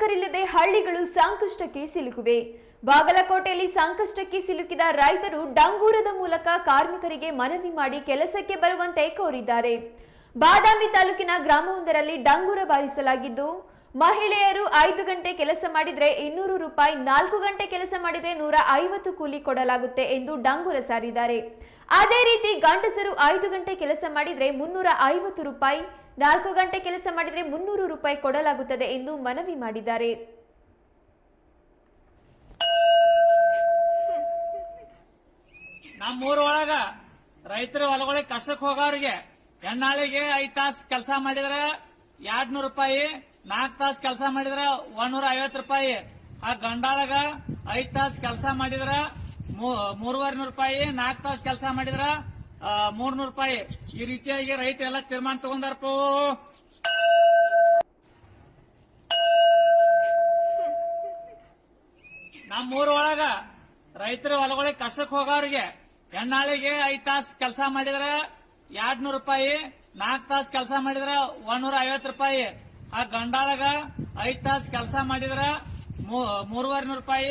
ಕಾರ್ಮಿಕರಿಲ್ಲದೆ ಹಳ್ಳಿಗಳು ಸಂಕಷ್ಟಕ್ಕೆ ಸಿಲುಕಿವೆ. ಬಾಗಲಕೋಟೆಯಲ್ಲಿ ಸಂಕಷ್ಟಕ್ಕೆ ಸಿಲುಕಿದ ರೈತರು ಡಂಗೂರದ ಮೂಲಕ ಕಾರ್ಮಿಕರಿಗೆ ಮನವಿ ಮಾಡಿ ಕೆಲಸಕ್ಕೆ ಬರುವಂತೆ ಕೋರಿದ್ದಾರೆ. ಬಾದಾಮಿ ತಾಲೂಕಿನ ಗ್ರಾಮವೊಂದರಲ್ಲಿ ಡಂಗೂರ ಬಾರಿಸಲಾಗಿದ್ದು, ಮಹಿಳೆಯರು ಐದು ಗಂಟೆ ಕೆಲಸ ಮಾಡಿದರೆ ಇನ್ನೂರು ರೂಪಾಯಿ ನಾಲ್ಕು ಗಂಟೆ ಕೆಲಸ ಮಾಡಿದರೆ ನೂರ ಐವತ್ತು ಕೂಲಿ ಕೊಡಲಾಗುತ್ತೆ ಎಂದು ಡಂಗೂರ ಸಾರಿದ್ದಾರೆ. ಅದೇ ರೀತಿ ಗಂಡಸರು ಐದು ಗಂಟೆ ಕೆಲಸ ಮಾಡಿದರೆ ಮುನ್ನೂರ ಐವತ್ತು ರೂಪಾಯಿ ನಾಲ್ಕು ಗಂಟೆ ಕೆಲಸ ಮಾಡಿದರೆ ಮುನ್ನೂರು ರೂಪಾಯಿ ಕೊಡಲಾಗುತ್ತದೆ ಎಂದು ಮನವಿ ಮಾಡಿದ್ದಾರೆ. ನಮ್ಮೂರೊಳಗ ರೈತರು ಹೊಲಗಳಿಗೆ ಕಸಕ್ ಹೋಗೋರಿಗೆ ಹೆಣ್ಣಾಳಿಗೆ ಐದು ತಾಸು ಕೆಲಸ ಮಾಡಿದ್ರೆ ಎರಡ್ ನೂರು ರೂಪಾಯಿ ನಾಲ್ಕು ತಾಸು ಕೆಲಸ ಮಾಡಿದ್ರ ಒಂದೂರ ಐವತ್ತು ರೂಪಾಯಿ. ಆ ಗಂಡಾಳಗ ಐದು ತಾಸು ಕೆಲಸ ಮಾಡಿದ್ರ ಮೂರುವರೆ ನೂರು ರೂಪಾಯಿ ನಾಲ್ಕು ತಾಸು ಕೆಲಸ ಮಾಡಿದ್ರ ಮೂರ್ನೂರು ರೂಪಾಯಿ. ಈ ರೀತಿಯಾಗಿ ರೈತರೆಲ್ಲ ತೀರ್ಮಾನ ತಗೊಂಡಾರಪ್ಪ. ನಮ್ಮ ಊರೊಳಗ ರೈತರು ಹೊಲಗಳಿಗೆ ಕಸಕ್ ಹೋಗೋರಿಗೆ ಹೆಣ್ಣಾಳಿಗೆ ಐದು ತಾಸು ಕೆಲಸ ಮಾಡಿದ್ರ ಎರಡ್ ನೂರು ರೂಪಾಯಿ ನಾಲ್ಕು ತಾಸು ಕೆಲಸ ಮಾಡಿದ್ರ ಒಂದೂರ ಐವತ್ತು ರೂಪಾಯಿ. ಆ ಗಂಡಾಳಗ ಐದು ತಾಸು ಕೆಲಸ ಮಾಡಿದ್ರ ಮೂರುವರೆ ನೂರು ರೂಪಾಯಿ.